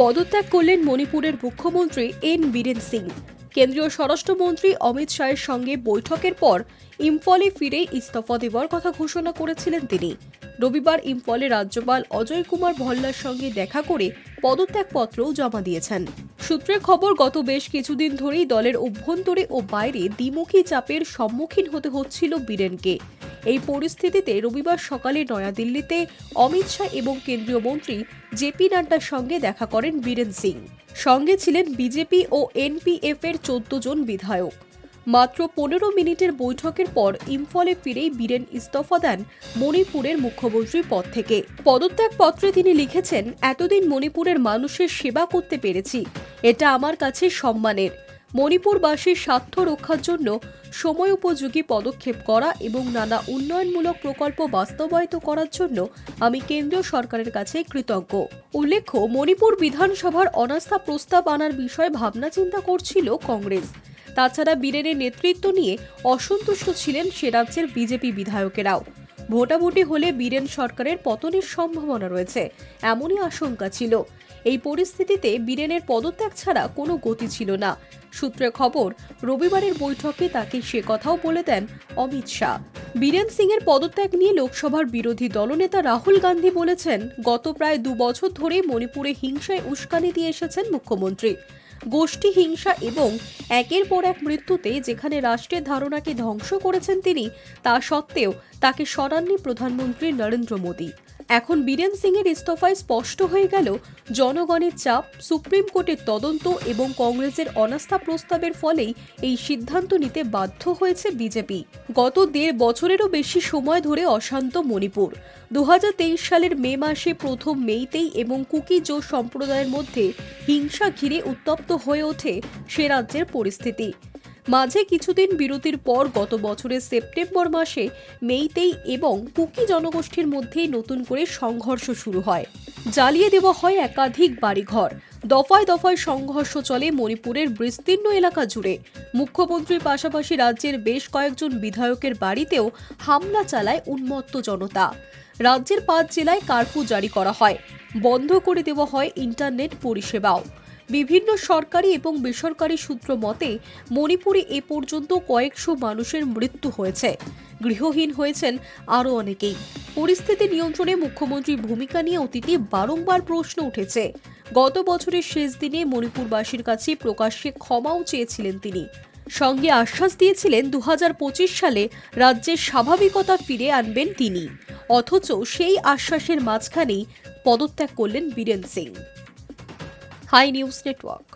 পদত্যাগ করলেন মণিপুরের মুখ্যমন্ত্রী এন বীরেন সিং। কেন্দ্রীয় স্বরাষ্ট্রমন্ত্রী অমিত শাহের সঙ্গে বৈঠকের পর ইম্ফলে ফিরে ইস্তফা দেওয়ার কথা ঘোষণা করেছিলেন তিনি। রবিবার ইম্ফলে রাজ্যপাল অজয় কুমার ভল্লার সঙ্গে দেখা করে পদত্যাগপত্রও জমা দিয়েছেন। সূত্রের খবর, গত বেশ কিছুদিন ধরেই দলের অভ্যন্তরে ও বাইরে দ্বিমুখী চাপের সম্মুখীন হতে হচ্ছিল বীরেনকে। এই পরিস্থিতিতে রবিবার সকালে নয়াদিল্লিতে অমিত শাহ এবং কেন্দ্রীয় মন্ত্রী জেপি নাড্ডার সঙ্গে দেখা করেন বীরেন সিং। সঙ্গে ছিলেন বিজেপি ও এনপিএফ এর চোদ্দ জন বিধায়ক। মাত্র পনেরো মিনিটের বৈঠকের পর ইম্ফলে ফিরেই বীরেন ইস্তফা দেন মণিপুরের মুখ্যমন্ত্রী পদ থেকে। পদত্যাগপত্রে তিনি লিখেছেন, এতদিন মণিপুরের মানুষের সেবা করতে পেরেছি। এটা আমার কাছে সম্মানের। মণিপুরবাসীর স্বার্থ রক্ষার জন্য সময় উপযোগী পদক্ষেপ করা এবং নানা উন্নয়নমূলক প্রকল্প বাস্তবায়িত করার জন্য আমি কেন্দ্রীয় সরকারের কাছে কৃতজ্ঞ। উল্লেখ্য, মণিপুর বিধানসভার অনাস্থা প্রস্তাব আনার বিষয়ে ভাবনা চিন্তা করছিল কংগ্রেস। তাছাড়া বীরেনের নেতৃত্ব নিয়ে অসন্তুষ্ট ছিলেন সে রাজ্যের বিজেপি বিধায়কেরাও। ভোটাভুটি হলে বীরেন সরকারের পতনের সম্ভাবনা রয়েছে, এমনই আশঙ্কা ছিল। এই পরিস্থিতিতে বীরেনের পদত্যাগ ছাড়া কোনো গতি ছিল না। সূত্রে খবর, রবিবারের বৈঠকে তাকে সে কথাও বলে দেন অমিত শাহ। বীরেন সিং এর পদত্যাগ নিয়ে লোকসভার বিরোধী দলনেতা রাহুল গান্ধী বলেছেন, গত প্রায় দু বছর ধরে মণিপুরে হিংসায় উস্কানি দিয়ে এসেছেন মুখ্যমন্ত্রী। গোষ্ঠী হিংসা এবং একের পর এক মৃত্যুতে যেখানে রাষ্ট্রের ধারণাকে ধ্বংস করেছেন তিনি, তা সত্ত্বেও তাকে সরাননি প্রধানমন্ত্রী নরেন্দ্র মোদী। এখন বীরেন সিং এর ইস্তফায় স্পষ্ট হয়ে গেল জনগণের চাপ, সুপ্রিম কোর্টের তদন্ত এবং কংগ্রেসের অনাস্থা প্রস্তাবের ফলেই এই সিদ্ধান্ত নিতে বাধ্য হয়েছে বিজেপি। গত দেড় বছরেরও বেশি সময় ধরে অশান্ত মণিপুর। দু হাজার তেইশ সালের মে মাসে প্রথম মেইতেই এবং কুকি জো সম্প্রদায়ের মধ্যে হিংসা ঘিরে উত্তপ্ত হয়ে ওঠে সে রাজ্যের পরিস্থিতি। মাঝে কিছুদিন বিরতির পর গত বছরের সেপ্টেম্বর মাসে মেইতেই এবং কুকি জনগোষ্ঠীর মধ্যে নতুন করে সংঘর্ষ শুরু হয়। জ্বালিয়ে দেওয়া হয় একাধিক বাড়িঘর। দফায় দফায় সংঘর্ষ চলে মণিপুরের বিস্তীর্ণ এলাকা জুড়ে। মুখ্যমন্ত্রীর পাশাপাশি রাজ্যের বেশ কয়েকজন বিধায়কের বাড়িতেও হামলা চালায় উন্মত্ত জনতা। রাজ্যের পাঁচ জেলায় কারফিউ জারি করা হয়। বন্ধ করে দেওয়া হয় ইন্টারনেট পরিষেবাও। বিভিন্ন সরকারি এবং বেসরকারি সূত্র মতে, মণিপুরে এ পর্যন্ত কয়েকশো মানুষের মৃত্যু হয়েছে। গৃহহীন হয়েছেন আরও অনেকেই। পরিস্থিতি নিয়ন্ত্রণে মুখ্যমন্ত্রীর ভূমিকা নিয়ে অতীতে বারংবার প্রশ্ন উঠেছে। গত বছরের শেষ দিনে মণিপুরবাসীর কাছে প্রকাশ্যে ক্ষমাও চেয়েছিলেন তিনি। সঙ্গে আশ্বাস দিয়েছিলেন দু হাজার পঁচিশ সালে রাজ্যের স্বাভাবিকতা ফিরে আনবেন তিনি। অথচ সেই আশ্বাসের মাঝখানেই পদত্যাগ করলেন Biren Singh. High news network